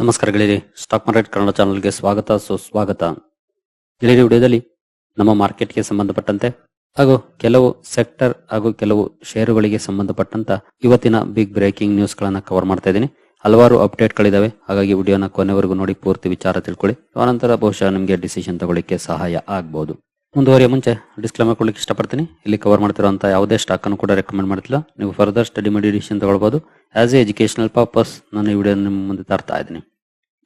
ನಮಸ್ಕಾರ ಗೆಳೆಯರಿ stock market Kannada ಚಾನಲ್ಗೆ ಸ್ವಾಗತ, ಸುಸ್ವಾಗತ. ಗೆಳೆಯರಿ, ವಿಡಿಯೋದಲ್ಲಿ ನಮ್ಮ ಮಾರ್ಕೆಟ್ಗೆ ಸಂಬಂಧಪಟ್ಟಂತೆ ಹಾಗೂ ಕೆಲವು ಸೆಕ್ಟರ್ ಹಾಗೂ ಕೆಲವು ಷೇರುಗಳಿಗೆ ಸಂಬಂಧಪಟ್ಟಂತ ಇವತ್ತಿನ ಬಿಗ್ ಬ್ರೇಕಿಂಗ್ ನ್ಯೂಸ್ ಗಳನ್ನ ಕವರ್ ಮಾಡ್ತಾ ಇದ್ದೀನಿ. ಹಲವಾರು ಅಪ್ಡೇಟ್ ಗಳಿದಾವೆ. ಹಾಗಾಗಿ ವಿಡಿಯೋನ ಕೊನೆವರೆಗೂ ನೋಡಿ, ಪೂರ್ತಿ ವಿಚಾರ ತಿಳ್ಕೊಳ್ಳಿ. ಆನಂತರ ಬಹುಶಃ ನಿಮಗೆ ಡಿಸಿಷನ್ ತಗೊಳ್ಳಿಕ್ಕೆ ಸಹಾಯ ಆಗಬಹುದು ಮುಂದುವರಿಯ ಮುಂಚೆ ಡಿಸ್ಕ್ಲೇಮರ್ ಕೊಡ್ಲಿಕ್ಕೆ ಇಷ್ಟಪಡ್ತೀನಿ. ಇಲ್ಲಿ ಕವರ್ ಮಾಡ್ತಿರೋಂಥ ಯಾವುದೇ ಸ್ಟಾಕ್ ಅನ್ನು ಕೂಡ ರೆಕಮೆಂಡ್ ಮಾಡ್ತಿಲ್ಲ. ನೀವು ಫರ್ದರ್ ಸ್ಟಡಿ ಮಾಡಿ ಡಿಸಿಷನ್ ತಗೊಳ್ಬಹುದು ಆಸ್ ಎ ಎಜುಕೇಶನಲ್ ಪರ್ಪಸ್ ನಾನು ಈ ವಿಡಿಯೋ ನಿಮ್ಮ ಮುಂದೆ ತರ್ತಾ ಇದ್ದೀನಿ.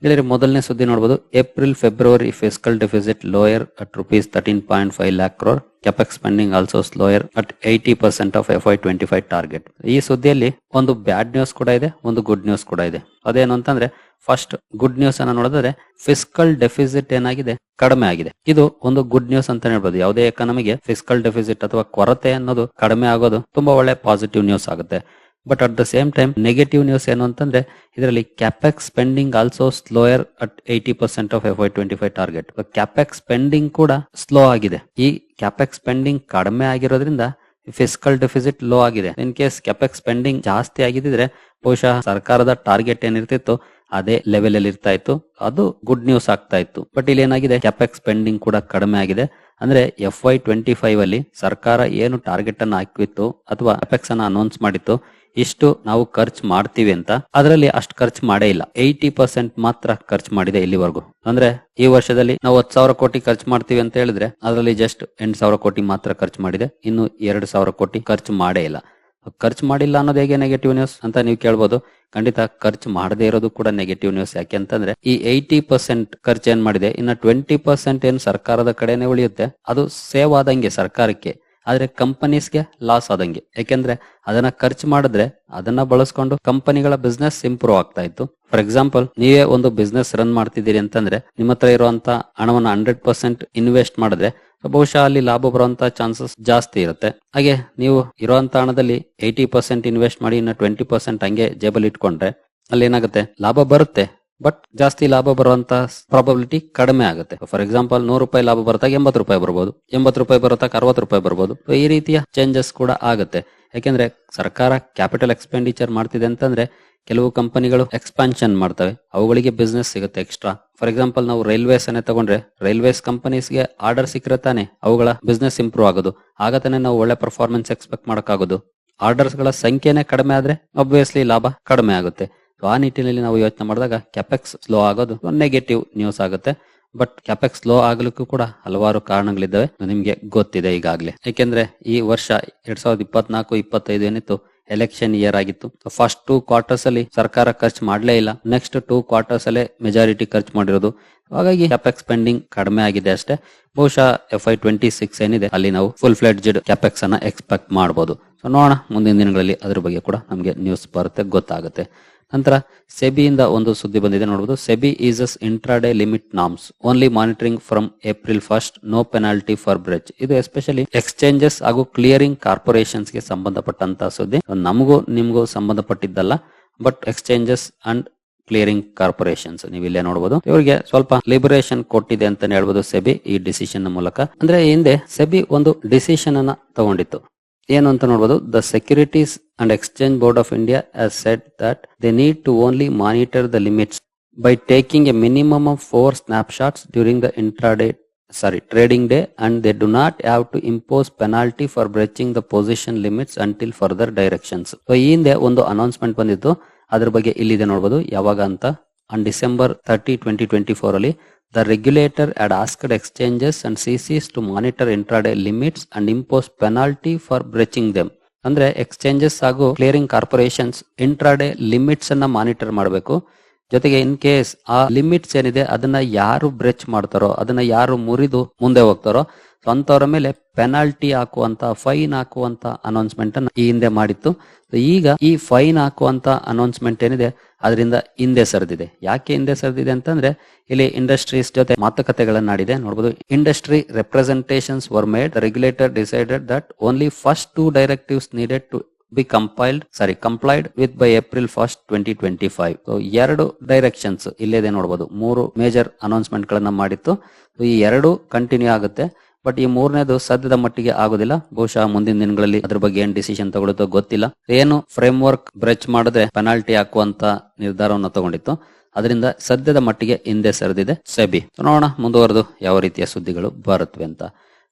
ಇಲ್ಲಿ ಮೊದಲನೇ ಸುದ್ದಿ ನೋಡಬಹುದು April February fiscal deficit lower at rupees thirteen point five lakh crore capex spending also slower at eighty percent of F Y twenty five target ಈ ಸುದ್ದಿಯಲ್ಲಿ ಒಂದು ಬ್ಯಾಡ್ ನ್ಯೂಸ್ ಕೂಡ ಇದೆ, ಒಂದು ಗುಡ್ ನ್ಯೂಸ್ ಕೂಡ ಇದೆ. ಅದೇನು ಅಂತಂದ್ರೆ ಫಸ್ಟ್ ಗುಡ್ ನ್ಯೂಸ್ ಅನ್ನ ನೋಡಿದ್ರೆ ಫಿಸ್ಕಲ್ ಡೆಫಿಸಿಟ್ ಏನಾಗಿದೆ? ಕಡಿಮೆ ಆಗಿದೆ. ಇದು ಒಂದು ಗುಡ್ ನ್ಯೂಸ್ ಅಂತ ಹೇಳ್ಬೋದು. ಯಾವುದೇ ಎಕಾನಮಿಗೆ ಫಿಸ್ಕಲ್ ಡೆಫಿಸಿಟ್ ಅಥವಾ ಕೊರತೆ ಅನ್ನೋದು ಕಡಿಮೆ ಆಗೋದು ತುಂಬಾ ಒಳ್ಳೆ ಪಾಸಿಟಿವ್ ನ್ಯೂಸ್ ಆಗುತ್ತೆ. But at the same time negative news ಏನು ಅಂತಂದ್ರೆ, ಇದರಲ್ಲಿ capex spending also slower at eighty percent of F Y twenty five target capex spending ಕೂಡ ಸ್ಲೋ ಆಗಿದೆ. ಈ ಕ್ಯಾಪೆಕ್ಸ್ ಸ್ಪೆಂಡಿಂಗ್ ಕಡಿಮೆ ಆಗಿರೋದ್ರಿಂದ ಫಿಸ್ಕಲ್ ಡೆಫಿಸಿಟ್ ಲೋ ಆಗಿದೆ. ಇನ್ ಕೇಸ್ ಕ್ಯಾಪೆಕ್ಸ್ ಸ್ಪೆಂಡಿಂಗ್ ಜಾಸ್ತಿ ಆಗಿದ್ರೆ ಬಹುಶಃ ಸರ್ಕಾರದ ಟಾರ್ಗೆಟ್ ಏನಿರ್ತಿತ್ತು ಅದೇ ಲೆವೆಲ್ ಅಲ್ಲಿ ಇರ್ತಾ ಇತ್ತು. ಅದು ಗುಡ್ ನ್ಯೂಸ್ ಆಗ್ತಾ ಇತ್ತು. ಬಟ್ ಇಲ್ಲಿ ಏನಾಗಿದೆ? ಕ್ಯಾಪೆಕ್ಸ್ ಸ್ಪೆಂಡಿಂಗ್ ಕೂಡ ಕಡಿಮೆ ಆಗಿದೆ. ಅಂದ್ರೆ ಎಫ್ ವೈ ಟ್ವೆಂಟಿ ಫೈವ್ ಅಲ್ಲಿ ಸರ್ಕಾರ ಏನು ಟಾರ್ಗೆಟ್ ಅನ್ನು ಹಾಕಿತ್ತು ಅಥವಾ ಅಪೆಕ್ಸ್ ಅನ್ನ ಅನೌನ್ಸ್ ಮಾಡಿತ್ತು, ಇಷ್ಟು ನಾವು ಖರ್ಚು ಮಾಡ್ತೀವಿ ಅಂತ. ಅದರಲ್ಲಿ ಅಷ್ಟು ಖರ್ಚು ಮಾಡೇ ಇಲ್ಲ. ಏಯ್ಟಿ ಪರ್ಸೆಂಟ್ ಮಾತ್ರ ಖರ್ಚು ಮಾಡಿದೆ ಇಲ್ಲಿವರೆಗೂ. ಅಂದ್ರೆ ಈ ವರ್ಷದಲ್ಲಿ ನಾವು ಹತ್ತು ಸಾವಿರ ಕೋಟಿ ಖರ್ಚು ಮಾಡ್ತೀವಿ ಅಂತ ಹೇಳಿದ್ರೆ, ಅದರಲ್ಲಿ ಜಸ್ಟ್ ಎಂಟು ಸಾವಿರ ಕೋಟಿ ಮಾತ್ರ ಖರ್ಚು ಮಾಡಿದೆ. ಇನ್ನು ಎರಡು ಸಾವಿರ ಕೋಟಿ ಖರ್ಚು ಮಾಡೇ ಇಲ್ಲ. ಖರ್ಚು ಮಾಡಿಲ್ಲ ಅನ್ನೋದು ಹೇಗೆ ನೆಗೆಟಿವ್ ನ್ಯೂಸ್ ಅಂತ ನೀವು ಕೇಳ್ಬೋದು. ಖಂಡಿತ ಖರ್ಚು ಮಾಡದೇ ಇರೋದು ಕೂಡ ನೆಗೆಟಿವ್ ನ್ಯೂಸ್ ಯಾಕೆ ಅಂತಂದ್ರೆ ಈ ಏಯ್ಟಿ ಪರ್ಸೆಂಟ್ ಖರ್ಚು ಏನ್ ಮಾಡಿದೆ? ಇನ್ನ ಟ್ವೆಂಟಿ ಪರ್ಸೆಂಟ್ ಏನ್ ಸರ್ಕಾರದ ಕಡೆನೆ ಉಳಿಯುತ್ತೆ. ಅದು ಸೇವ್ ಆದಂಗೆ ಸರ್ಕಾರಕ್ಕೆ. ಆದ್ರೆ ಕಂಪನೀಸ್ಗೆ ಲಾಸ್ ಆದಂಗೆ. ಯಾಕೆಂದ್ರೆ ಅದನ್ನ ಖರ್ಚು ಮಾಡಿದ್ರೆ ಅದನ್ನ ಬಳಸ್ಕೊಂಡು ಕಂಪನಿಗಳ ಬಿಸ್ನೆಸ್ ಇಂಪ್ರೂವ್ ಆಗ್ತಾ ಇತ್ತು. ಫಾರ್ ಎಕ್ಸಾಂಪಲ್ ನೀವೇ ಒಂದು ಬಿಸ್ನೆಸ್ ರನ್ ಮಾಡ್ತಿದ್ದೀರಿ ಅಂತಂದ್ರೆ ನಿಮ್ಮ ಹತ್ರ ಇರುವಂತ ಹಣವನ್ನ ಹಂಡ್ರೆಡ್ ಪರ್ಸೆಂಟ್ ಇನ್ವೆಸ್ಟ್ ಮಾಡಿದ್ರೆ ಬಹುಶಃ ಅಲ್ಲಿ ಲಾಭ ಬರುವಂತ ಚಾನ್ಸಸ್ ಜಾಸ್ತಿ ಇರುತ್ತೆ. ಹಾಗೆ ನೀವು ಇರುವಂತ ಹಣದಲ್ಲಿ ಏಯ್ಟಿ ಪರ್ಸೆಂಟ್ ಇನ್ವೆಸ್ಟ್ ಮಾಡಿ ಇನ್ನು ಟ್ವೆಂಟಿ ಪರ್ಸೆಂಟ್ ಹಂಗೆ ಜೇಬಲ್ ಇಟ್ಕೊಂಡ್ರೆ ಅಲ್ಲಿ ಏನಾಗುತ್ತೆ ಲಾಭ ಬರುತ್ತೆ. ಬಟ್ ಜಾಸ್ತಿ ಲಾಭ ಬರುವಂತ ಪ್ರಾಬಬಿಲಿಟಿ ಕಡಿಮೆ ಆಗುತ್ತೆ. ಫಾರ್ ಎಕ್ಸಾಂಪಲ್ ನೂರು ರೂಪಾಯಿ ಲಾಭ ಬರ್ತಾಗ ಎಂಬತ್ತು ರೂಪಾಯಿ ಬರ್ಬೋದು. ಎಂಬತ್ತು ರೂಪಾಯಿ ಬರತಾಗ ಅರವತ್ತು ರೂಪಾಯಿ ಬರ್ಬೋದು. ಈ ರೀತಿಯ ಚೇಂಜಸ್ ಕೂಡ ಆಗುತ್ತೆ. ಯಾಕೆಂದ್ರೆ ಸರ್ಕಾರ ಕ್ಯಾಪಿಟಲ್ ಎಕ್ಸ್ಪೆಂಡಿಚರ್ ಮಾಡ್ತಿದೆ ಅಂತಂದ್ರೆ ಕೆಲವು ಕಂಪನಿಗಳು ಎಕ್ಸ್ಪಾನ್ಷನ್ ಮಾಡ್ತವೆ. ಅವುಗಳಿಗೆ ಬಿಸ್ನೆಸ್ ಸಿಗುತ್ತೆ ಎಕ್ಸ್ಟ್ರಾ ಫಾರ್ ಎಕ್ಸಾಂಪಲ್ ನಾವು ರೈಲ್ವೇಸ್ ಅನ್ನೇ ತಗೊಂಡ್ರೆ ರೈಲ್ವೇಸ್ ಕಂಪನೀಸ್ಗೆ ಆರ್ಡರ್ ಸಿಕ್ಕರೆ ತಾನೆ ಅವುಗಳ ಬಿಸ್ನೆಸ್ ಇಂಪ್ರೂವ್ ಆಗೋದು. ಆಗ ತಾನೇ ನಾವು ಒಳ್ಳೆ ಪರ್ಫಾರ್ಮೆನ್ಸ್ ಎಕ್ಸ್ಪೆಕ್ಟ್ ಮಾಡೋಕ್ಕಾಗೋದು. ಆರ್ಡರ್ಸ್ಗಳ ಸಂಖ್ಯೆನೇ ಕಡಿಮೆ ಆದ್ರೆ ಅಬ್ವಿಯಸ್ಲಿ ಲಾಭ ಕಡಿಮೆ ಆಗುತ್ತೆ. So, ಆ ನಿಟ್ಟಿನಲ್ಲಿ ನಾವು ಯೋಚನೆ ಮಾಡಿದಾಗ ಕ್ಯಾಪೆಕ್ಸ್ ಸ್ಲೋ ಆಗೋದು ನೆಗೆಟಿವ್ ನ್ಯೂಸ್ ಆಗುತ್ತೆ. ಬಟ್ ಕ್ಯಾಪೆಕ್ಸ್ ಸ್ಲೋ ಆಗಲಿಕ್ಕೂ ಕೂಡ ಹಲವಾರು ಕಾರಣಗಳಿದ್ದಾವೆ. ನಿಮ್ಗೆ ಗೊತ್ತಿದೆ ಈಗಾಗಲೇ. ಯಾಕೆಂದ್ರೆ ಈ ವರ್ಷ ಎರಡ್ ಸಾವಿರದ ಇಪ್ಪತ್ನಾಲ್ಕು, ಇಪ್ಪತ್ತೈದು ಏನಿತ್ತು ಎಲೆಕ್ಷನ್ ಇಯರ್ ಆಗಿತ್ತು. ಫಸ್ಟ್ ಟೂ ಕ್ವಾರ್ಟರ್ಸ್ ಅಲ್ಲಿ ಸರ್ಕಾರ ಖರ್ಚು ಮಾಡಲೇ ಇಲ್ಲ. ನೆಕ್ಸ್ಟ್ ಟೂ ಕ್ವಾರ್ಟರ್ಸ್ ಅಲ್ಲೇ ಮೆಜಾರಿಟಿ ಖರ್ಚು ಮಾಡಿರೋದು. ಹಾಗಾಗಿ ಕ್ಯಾಪೆಕ್ಸ್ ಸ್ಪೆಂಡಿಂಗ್ ಕಡಿಮೆ ಆಗಿದೆ ಅಷ್ಟೇ. ಬಹುಶಃ ಎಫ್ ಐ ಟ್ವೆಂಟಿ ಸಿಕ್ಸ್ ಏನಿದೆ, ಅಲ್ಲಿ ನಾವು ಫುಲ್ ಫ್ಲೆಡ್ಜೆಡ್ ಕ್ಯಾಪೆಕ್ಸ್ ಅನ್ನ ಎಕ್ಸ್ಪೆಕ್ಟ್ ಮಾಡಬಹುದು ಸೊ ನೋಡೋಣ ಮುಂದಿನ ದಿನಗಳಲ್ಲಿ ಅದ್ರ ಬಗ್ಗೆ ಕೂಡ ನಮಗೆ ನ್ಯೂಸ್ ಬರುತ್ತೆ, ಗೊತ್ತಾಗುತ್ತೆ. ನಂತರ ಸೆಬಿಯಿಂದ ಒಂದು ಸುದ್ದಿ ಬಂದಿದೆ ನೋಡಬಹುದು SEBI is as intraday limit norms. Only monitoring from April first no penalty for breach ಇದು ಎಸ್ಪೆಷಲಿ ಎಕ್ಸ್ಚೇಂಜಸ್ ಹಾಗೂ ಕ್ಲಿಯರಿಂಗ್ ಕಾರ್ಪೊರೇಷನ್ಸ್ಗೆ ಸಂಬಂಧಪಟ್ಟಂತ ಸುದ್ದಿ. ನಮಗೂ ನಿಮಗೂ ಸಂಬಂಧಪಟ್ಟಿದ್ದಲ್ಲ but exchanges and clearing corporations ನೀವು ಇಲ್ಲೇ ನೋಡಬಹುದು ಇವರಿಗೆ ಸ್ವಲ್ಪ ಲಿಬರೇಷನ್ ಕೊಟ್ಟಿದೆ ಅಂತ ಹೇಳ್ಬೋದು ಸೆಬಿ ಈ ಡಿಸಿಷನ್ ಮೂಲಕ. ಅಂದ್ರೆ ಹಿಂದೆ ಸೆಬಿ ಒಂದು ಡಿಸಿಷನ್ ಅನ್ನ ತಗೊಂಡಿತ್ತು. ಏನು ಅಂತ ನೋಡಬಹುದು the Securities and Exchange Board of India has set that they need to only monitor the limits by taking a minimum of four snapshots during the intraday sorry trading day and they do not have to impose penalty for breaching the position limits until further directions so ಈ ಹಿಂದೆ ಒಂದು announcement ಬಂದಿತ್ತು. ಅದ್ರ ಬಗ್ಗೆ ಇಲ್ಲಿದೆ ನೋಡಬಹುದು ಯಾವಾಗ ಅಂತ? On December thirty twenty twenty four ಅಲ್ಲಿ. The regulator had asked exchanges and CCs to monitor intraday limits and impose penalty for breaching them. ಅಂದ್ರೆ ಎಕ್ಸ್ಚೇಂಜಸ್ ಹಾಗೂ ಕ್ಲಿಯರಿಂಗ್ ಕಾರ್ಪೊರೇಷನ್ಸ್ ಇಂಟ್ರಾಡೇ ಲಿಮಿಟ್ಸ್ ಅನ್ನ ಮಾನಿಟರ್ ಮಾಡಬೇಕು ಜೊತೆಗೆ ಇನ್ ಕೇಸ್ ಆ limits ಏನಿದೆ ಅದನ್ನ ಯಾರು ಬ್ರೆಚ್ ಮಾಡ್ತಾರೋ, ಅದನ್ನ ಯಾರು ಮುರಿದು ಮುಂದೆ ಹೋಗ್ತಾರೋ ಅಂತವರ ಮೇಲೆ ಪೆನಾಲ್ಟಿ ಹಾಕುವಂತ ಫೈನ್ ಹಾಕುವಂತ ಅನೌನ್ಸ್ಮೆಂಟ್ ಅನ್ನ ಈ ಹಿಂದೆ ಮಾಡಿತ್ತು ಈಗ ಈ ಫೈನ್ ಹಾಕುವಂತ ಅನೌನ್ಸ್ಮೆಂಟ್ ಏನಿದೆ ಅದರಿಂದ ಹಿಂದೆ ಸರಿದಿದೆ. ಯಾಕೆ ಹಿಂದೆ ಸರಿದಿದೆ ಅಂತಂದ್ರೆ ಇಲ್ಲಿ ಇಂಡಸ್ಟ್ರೀಸ್ ಜೊತೆ ಮಾತುಕತೆಗಳನ್ನಾಡಿದೆ ನೋಡಬಹುದು industry representations were made regulator decided that only first two directives needed to be compiled sorry complied with by April first twenty twenty five ಎರಡು ಡೈರೆಕ್ಷನ್ಸ್ ಇಲ್ಲೇದೆ ನೋಡಬಹುದು ಮೂರು ಮೇಜರ್ ಅನೌನ್ಸ್ಮೆಂಟ್ ಗಳನ್ನ ಮಾಡಿತ್ತು. ಈ ಎರಡು ಕಂಟಿನ್ಯೂ ಆಗುತ್ತೆ. ಬಟ್ ಈ ಮೂರನೇದು ಸದ್ಯದ ಮಟ್ಟಿಗೆ ಆಗೋದಿಲ್ಲ. ಬಹುಶಃ ಮುಂದಿನ ದಿನಗಳಲ್ಲಿ ಅದ್ರ ಬಗ್ಗೆ ಏನ್ ಡಿಸಿಷನ್ ತಗೊಳುತ್ತೋ ಗೊತ್ತಿಲ್ಲ. ಏನು ಫ್ರೇಮ್ ವರ್ಕ್ ಬ್ರೆಚ್ ಮಾಡಿದ್ರೆ ಪೆನಾಲ್ಟಿ ಹಾಕುವಂತ ನಿರ್ಧಾರವನ್ನು ತಗೊಂಡಿತ್ತು. ಅದರಿಂದ ಸದ್ಯದ ಮಟ್ಟಿಗೆ ಹಿಂದೆ ಸರಿದಿದೆ. ಸೆಬಿ ನೋಡೋಣ ಮುಂದುವರೆದು ಯಾವ ರೀತಿಯ ಸುದ್ದಿಗಳು ಬರುತ್ತವೆ ಅಂತ.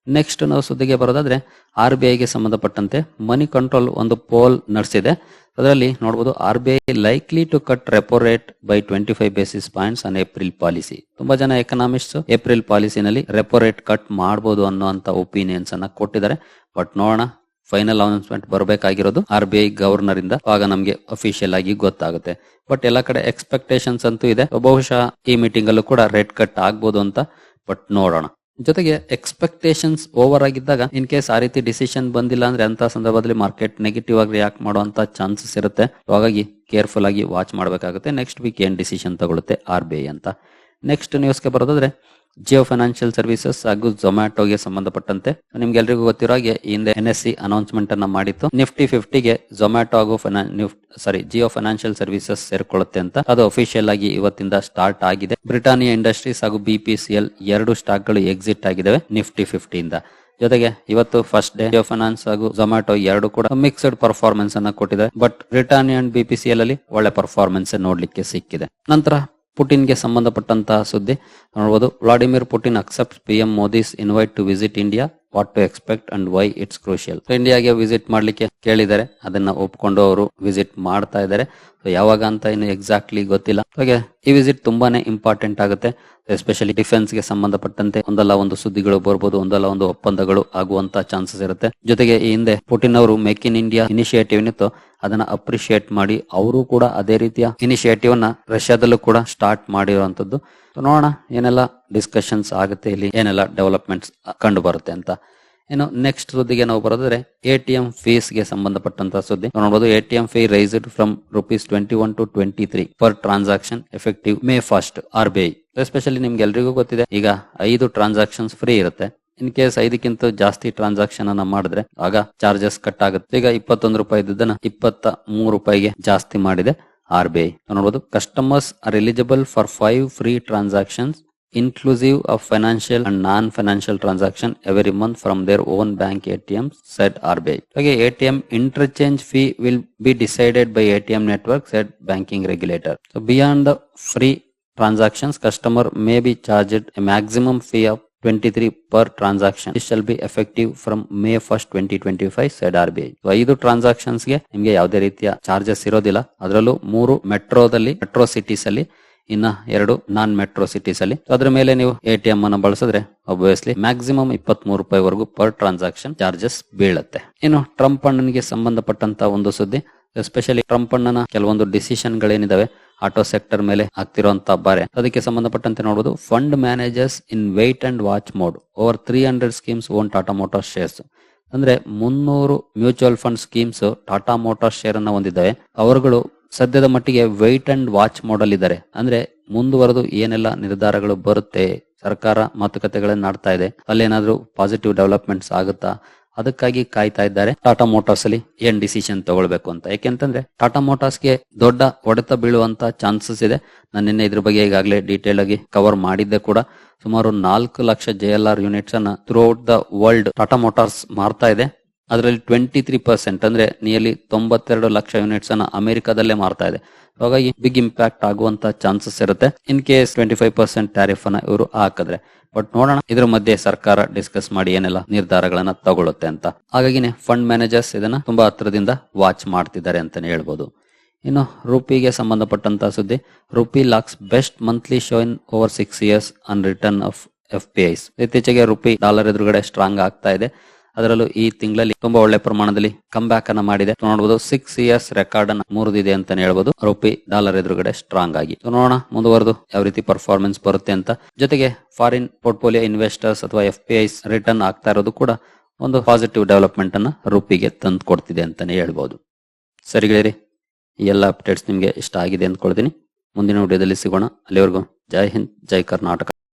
ನೆಕ್ಸ್ಟ್ ನಾವು ಸುದ್ದಿಗೆ ಬರೋದಾದ್ರೆ ಆರ್ ಬಿ ಐಗೆ ಸಂಬಂಧಪಟ್ಟಂತೆ ಮನಿ ಕಂಟ್ರೋಲ್ ಒಂದು ಪೋಲ್ ನಡೆಸಿದೆ. ಅದರಲ್ಲಿ ನೋಡಬಹುದು R B I likely to cut repo rate by twenty five basis points on April policy ತುಂಬಾ ಜನ ಎಕನಾಮಿಸ್ಟ್ ಏಪ್ರಿಲ್ ಪಾಲಿಸಿನಲ್ಲಿ ರೆಪೋ ರೇಟ್ ಕಟ್ ಮಾಡಬಹುದು ಅನ್ನುವಂತ ಒಪಿನಿಯನ್ಸ್ ಅನ್ನ ಕೊಟ್ಟಿದ್ದಾರೆ. ಬಟ್ ನೋಡೋಣ ಫೈನಲ್ ಅನೌನ್ಸ್ಮೆಂಟ್ ಬರಬೇಕಾಗಿರೋದು ಆರ್ ಬಿ ಐ ಗವರ್ನರ್ ಇಂದ. ಆಗ ನಮಗೆ ಅಫಿಷಿಯಲ್ ಆಗಿ ಗೊತ್ತಾಗುತ್ತೆ. ಬಟ್ ಎಲ್ಲ ಕಡೆ ಎಕ್ಸ್ಪೆಕ್ಟೇಷನ್ಸ್ ಅಂತೂ ಇದೆ. ಬಹುಶಃ ಈ ಮೀಟಿಂಗ್ ಅಲ್ಲೂ ಕೂಡ ರೇಟ್ ಕಟ್ ಆಗ್ಬೋದು ಅಂತ. ಬಟ್ ನೋಡೋಣ. ಜೊತೆಗೆ ಎಕ್ಸ್ಪೆಕ್ಟೇಷನ್ಸ್ ಓವರ್ ಆಗಿದ್ದಾಗ ಇನ್ ಕೇಸ್ ಆ ರೀತಿ ಡಿಸಿಷನ್ ಬಂದಿಲ್ಲ ಅಂದ್ರೆ ಅಂತ ಸಂದರ್ಭದಲ್ಲಿ ಮಾರ್ಕೆಟ್ ನೆಗೆಟಿವ್ ಆಗಿ ರಿಯಾಕ್ಟ್ ಮಾಡುವಂತ ಚಾನ್ಸಸ್ ಇರುತ್ತೆ. ಹಾಗಾಗಿ ಕೇರ್ಫುಲ್ ಆಗಿ ವಾಚ್ ಮಾಡಬೇಕಾಗುತ್ತೆ. ನೆಕ್ಸ್ಟ್ ವೀಕ್ ಏನ್ ಡಿಸಿಷನ್ ತಗೊಳುತ್ತೆ ಆರ್ ಬಿ ಐ ಅಂತ. ನೆಕ್ಸ್ಟ್ ನ್ಯೂಸ್ಗೆ ಬರೋದಾದ್ರೆ ಜಿಯೋ ಫೈನಾನ್ಷಿಯಲ್ ಸರ್ವಿಸಸ್ ಹಾಗೂ ಝೊಮ್ಯಾಟೋಗೆ ಸಂಬಂಧಪಟ್ಟಂತೆ ನಿಮ್ಗೆ ಎಲ್ರಿಗೂ ಗೊತ್ತಿರೋ ಹಾಗೆ ಹಿಂದೆ ಎನ್ ಎಸ್ ಸಿ ಅನೌನ್ಸ್ಮೆಂಟ್ ಅನ್ನ ಮಾಡಿತ್ತು. ನಿಫ್ಟಿ ಫಿಫ್ಟಿಗೆ ಝೊಮ್ಯಾಟೊ ಹಾಗೂ ಸಾರಿ ಜಿಯೋ ಫೈನಾನ್ಷಿಯಲ್ ಸರ್ವಿಸಸ್ ಸೇರ್ಕೊಳ್ಳುತ್ತೆ ಅಂತ ಅದು ಅಫಿಷಿಯಲ್ ಆಗಿ ಇವತ್ತಿಂದ ಸ್ಟಾರ್ಟ್ ಆಗಿದೆ. ಬ್ರಿಟಾನಿಯಾ ಇಂಡಸ್ಟ್ರೀಸ್ ಹಾಗೂ ಬಿಪಿಸಿಎಲ್ ಎರಡು ಸ್ಟಾಕ್ಗಳು ಎಕ್ಸಿಟ್ ಆಗಿದ್ದಾವೆ ನಿಫ್ಟಿ ಫಿಫ್ಟಿಯಿಂದ ಜೊತೆಗೆ ಇವತ್ತು ಫಸ್ಟ್ ಡೇ ಜಿಯೋ ಫೈನಾನ್ಸ್ ಹಾಗೂ ಝೊಮ್ಯಾಟೊ ಎರಡು ಕೂಡ ಮಿಕ್ಸ್ಡ್ ಪರ್ಫಾರ್ಮೆನ್ಸ್ ಅನ್ನ ಕೊಟ್ಟಿದೆ ಬಟ್ ಬ್ರಿಟಾನಿಯಾ ಅಂಡ್ ಬಿಪಿಸಿಎಲ್ ಅಲ್ಲಿ ಒಳ್ಳೆ ಪರ್ಫಾರ್ಮೆನ್ಸ್ ನೋಡ್ಲಿಕ್ಕೆ ಸಿಕ್ಕಿದೆ. ನಂತರ ಪುಟಿನ್ಗೆ ಸಂಬಂಧಪಟ್ಟಂತಹ ಸುದ್ದಿ ನೋಡಬಹುದು Vladimir Putin accept P M Modi's invite to visit India what to expect and why it's crucial ಇಂಡಿಯಾಗೆ ವಿಸಿಟ್ ಮಾಡ್ಲಿಕ್ಕೆ ಕೇಳಿದ್ದಾರೆ. ಅದನ್ನ ಒಪ್ಕೊಂಡು ಅವರು ವಿಸಿಟ್ ಮಾಡ್ತಾ ಇದ್ದಾರೆ. So, ಯಾವಾಗ ಅಂತ ಇನ್ನು ಎಕ್ಸಾಕ್ಟ್ಲಿ ಗೊತ್ತಿಲ್ಲ. ಹಾಗೆ ಈ ವಿಸಿಟ್ ತುಂಬಾನೇ ಇಂಪಾರ್ಟೆಂಟ್ ಆಗುತ್ತೆ. ಎಸ್ಪೆಷಲಿ ಡಿಫೆನ್ಸ್ಗೆ ಸಂಬಂಧಪಟ್ಟಂತೆ ಒಂದಲ್ಲ ಒಂದು ಸುದ್ದಿಗಳು ಬರಬಹುದು ಒಂದಲ್ಲ ಒಂದು ಒಪ್ಪಂದಗಳು ಆಗುವಂತ ಚಾನ್ಸಸ್ ಇರುತ್ತೆ. ಜೊತೆಗೆ ಈ ಹಿಂದೆ ಪುಟಿನ್ ಅವರು ಮೇಕ್ ಇನ್ ಇಂಡಿಯಾ ಇನಿಶಿಯೇಟಿವ್ ನಿಂತು ಅದನ್ನ ಅಪ್ರಿಶಿಯೇಟ್ ಮಾಡಿ, ಅವರು ಕೂಡ ಅದೇ ರೀತಿಯ ಇನಿಶಿಯೇಟಿವ್ನ ರಷ್ಯಾದಲ್ಲೂ ಕೂಡ ಸ್ಟಾರ್ಟ್ ಮಾಡಿರುವಂತದ್ದು. ನೋಡೋಣ, ಏನೆಲ್ಲ ಡಿಸ್ಕಷನ್ಸ್ ಆಗುತ್ತೆ ಇಲ್ಲಿ, ಏನೆಲ್ಲ ಡೆವಲಪ್ಮೆಂಟ್ಸ್ ಕಂಡು ಬರುತ್ತೆ ಅಂತ. ಇನ್ನು ನೆಕ್ಸ್ಟ್ ಸುದ್ದಿಗೆ ನಾವು ಬರೋದ್ರೆ ಎ ಟಿ ಎಂ ಫೀಸ್ಗೆ ಸಂಬಂಧಪಟ್ಟಂತ ಸುದ್ದಿ. ನೋಡಬಹುದು A T M fee raised from rupees twenty one to twenty three per transaction effective May first R B I especially ನಿಮ್ಗೆ ಎಲ್ರಿಗೂ ಗೊತ್ತಿದೆ, ಈಗ ಐದು ಟ್ರಾನ್ಸಾಕ್ಷನ್ಸ್ ಫ್ರೀ ಇರುತ್ತೆ. ಇನ್ ಕೇಸ್ ಐದಕ್ಕಿಂತ ಜಾಸ್ತಿ ಟ್ರಾನ್ಸಾಕ್ಷನ್ ಅನ್ನ ಮಾಡಿದ್ರೆ, ಆಗ ಚಾರ್ಜಸ್ ಕಟ್ ಆಗುತ್ತೆ. ಈಗ ಇಪ್ಪತ್ತೊಂದು ರೂಪಾಯಿ ಇದ್ದದನ್ನ ಇಪ್ಪತ್ತ ಮೂರು ರೂಪಾಯಿಗೆ ಜಾಸ್ತಿ ಮಾಡಿದೆ. RBI. Customers are eligible for five free transactions inclusive of financial and non-financial transaction every month from their own bank ATMs, said RBI. Okay, ATM interchange fee will be decided by ATM network, said banking regulator. So beyond the free transactions, customer may be charged a maximum fee of 23 per transaction. This shall be effective from May 1st, 2025, said RBI. ಐದು ಟ್ರಾನ್ಸಾಕ್ಷನ್ಸ್ಗೆ ನಿಮಗೆ ಯಾವುದೇ ರೀತಿಯ charges ಇರೋದಿಲ್ಲ ಅದರಲ್ಲೂ ಮೂರು ಮೆಟ್ರೋದಲ್ಲಿ metro cities ಅಲ್ಲಿ ಇನ್ನ ಎರಡು ನಾನ್ ಮೆಟ್ರೋ ಸಿಟೀಸ್ ಅಲ್ಲಿ ಅದ್ರ ಮೇಲೆ ನೀವು ಎ ಟಿ ಎಂ ಅನ್ನ ಬಳಸಿದ್ರೆ ಒಬ್ವಿಯಸ್ಲಿ ಮ್ಯಾಕ್ಸಿಮಮ್ ಇಪ್ಪತ್ತ್ ಮೂರು ರೂಪಾಯಿ ವರೆಗೂ ಪರ್ ಟ್ರಾನ್ಸಾಕ್ಷನ್ ಚಾರ್ಜಸ್ ಬೀಳುತ್ತೆ ಇನ್ನು ಟ್ರಂಪ್ ಅಣ್ಣನಿಗೆ ಸಂಬಂಧಪಟ್ಟಂತ ಒಂದು ಸುದ್ದಿ ಎಸ್ಪೆಷಲಿ ಟ್ರಂಪ್ ಅಣ್ಣನ ಕೆಲವೊಂದು ಡಿಸಿಷನ್ ಗಳೇನಿದಾವೆ ಆಟೋ ಸೆಕ್ಟರ್ ಮೇಲೆ ಆಗ್ತಿರುವಂತಹ ಬಾರೆ. ಅದಕ್ಕೆ ಸಂಬಂಧಪಟ್ಟಂತೆ ನೋಡಬಹುದು fund managers in wait and watch mode over three hundred schemes own Tata motor shares ಅಂದ್ರೆ ಮುನ್ನೂರು mutual fund schemes Tata motor share ಅನ್ನ ಹೊಂದಿದ್ದಾವೆ. ಅವರುಗಳು ಸದ್ಯದ ಮಟ್ಟಿಗೆ ವೈಟ್ ಅಂಡ್ ವಾಚ್ ಮೋಡಲ್ ಇದ್ದಾರೆ. ಅಂದ್ರೆ ಮುಂದುವರೆದು ಏನೆಲ್ಲ ನಿರ್ಧಾರಗಳು ಬರುತ್ತೆ, ಸರ್ಕಾರ ಮಾತುಕತೆಗಳನ್ನ ಆಡ್ತಾ ಇದೆ, ಅಲ್ಲೇನಾದ್ರೂ ಪಾಸಿಟಿವ್ ಡೆವಲಪ್ಮೆಂಟ್ಸ್ ಆಗುತ್ತಾ ಅದಕ್ಕಾಗಿ ಕಾಯ್ತಾ ಇದ್ದಾರೆ. ಟಾಟಾ ಮೋಟಾರ್ಸ್ ಅಲ್ಲಿ ಏನ್ ಡಿಸಿಷನ್ ತಗೊಳ್ಬೇಕು ಅಂತ. ಯಾಕೆಂತಂದ್ರೆ ಟಾಟಾ ಮೋಟಾರ್ಸ್ಗೆ ದೊಡ್ಡ ಹೊಡೆತ ಬೀಳುವಂತ ಚಾನ್ಸಸ್ ಇದೆ. ನಾನು ನಿನ್ನೆ ಇದ್ರ ಬಗ್ಗೆ ಈಗಾಗಲೇ ಡೀಟೇಲ್ ಆಗಿ ಕವರ್ ಮಾಡಿದ್ದೆ ಕೂಡ. ಸುಮಾರು ನಾಲ್ಕು lakh J L R units ಅನ್ನ throughout the world Tata Motors ಮಾರ್ತಾ ಇದೆ. ಅದರಲ್ಲಿ ಟ್ವೆಂಟಿ ತ್ರೀ ಪರ್ಸೆಂಟ್ ಅಂದ್ರೆ ನಿಯರ್ಲಿ ತೊಂಬತ್ತೆರಡು ಲಕ್ಷ ಯೂನಿಟ್ಸ್ ಅನ್ನ ಅಮೆರಿಕದಲ್ಲೇ ಮಾರ್ತಾ ಇದೆ. ಹಾಗಾಗಿ ಬಿಗ್ ಇಂಪ್ಯಾಕ್ಟ್ ಆಗುವಂತ ಚಾನ್ಸಸ್ ಇರುತ್ತೆ. In case twenty five percent tariff ಅನ್ನ ಇವರು ಹಾಕಿದ್ರೆ. ಬಟ್ ನೋಡೋಣ, ಇದ್ರ ಮಧ್ಯೆ ಸರ್ಕಾರ ಡಿಸ್ಕಸ್ ಮಾಡಿ ಏನೆಲ್ಲ ನಿರ್ಧಾರಗಳನ್ನ ತಗೊಳ್ಳುತ್ತೆ ಅಂತ. ಹಾಗಾಗಿನೇ ಫಂಡ್ ಮ್ಯಾನೇಜರ್ಸ್ ಇದನ್ನ ತುಂಬಾ ಹತ್ರದಿಂದ ವಾಚ್ ಮಾಡ್ತಿದ್ದಾರೆ ಅಂತಾನೆ ಹೇಳ್ಬೋದು. ಇನ್ನು ರೂಪಿಗೆ ಸಂಬಂಧಪಟ್ಟಂತ ಸುದ್ದಿ, rupee logs best monthly show in over six years on return of F P Is ಇತ್ತೀಚೆಗೆ ರೂಪಿ ಡಾಲರ್ ಎದುರುಗಡೆ ಸ್ಟ್ರಾಂಗ್ ಆಗ್ತಾ ಇದೆ. ಅದರಲ್ಲೂ ಈ ತಿಂಗಳಲ್ಲಿ ತುಂಬಾ ಒಳ್ಳೆ ಪ್ರಮಾಣದಲ್ಲಿ ಕಮ್ ಬ್ಯಾಕ್ ಅನ್ನ ಮಾಡಿದೆ. ನೋಡಬಹುದು ಸಿಕ್ಸ್ ಇಯರ್ಸ್ ರೆಕಾರ್ಡ್ ಅನ್ನ ಮುರಿದಿದೆ ಅಂತ ಹೇಳ್ಬಹುದು ರೂಪಿ ಡಾಲರ್ ಎದುರುಗಡೆ ಸ್ಟ್ರಾಂಗ್ ಆಗಿ. ನೋಡೋಣ, ಮುಂದುವರೆದು ಯಾವ ರೀತಿ ಪರ್ಫಾರ್ಮೆನ್ಸ್ ಬರುತ್ತೆ ಅಂತ. ಜೊತೆಗೆ ಫಾರಿನ್ ಪೋರ್ಟ್ಫೋಲಿಯೋ ಇನ್ವೆಸ್ಟರ್ಸ್ ಅಥವಾ ಎಫ್ ಪಿ ಐಸ್ ರಿಟರ್ನ್ ಆಗ್ತಾ ಇರೋದು ಕೂಡ ಒಂದು ಪಾಸಿಟಿವ್ ಡೆವಲಪ್ಮೆಂಟ್ ಅನ್ನ ರೂಪಿಗೆ ತಂದು ಕೊಡ್ತಿದೆ ಅಂತಾನೆ ಹೇಳ್ಬಹುದು ಸರಿ ಗೆಳೆಯರಿ, ಈ ಎಲ್ಲ ಅಪ್ಡೇಟ್ಸ್ ನಿಮಗೆ ಇಷ್ಟ ಆಗಿದೆ ಅಂದ್ಕೊಳ್ತೀನಿ. ಮುಂದಿನ ವಿಡಿಯೋದಲ್ಲಿ ಸಿಗೋಣ. ಅಲ್ಲಿವರೆಗೂ ಜೈ ಹಿಂದ್, ಜೈ ಕರ್ನಾಟಕ.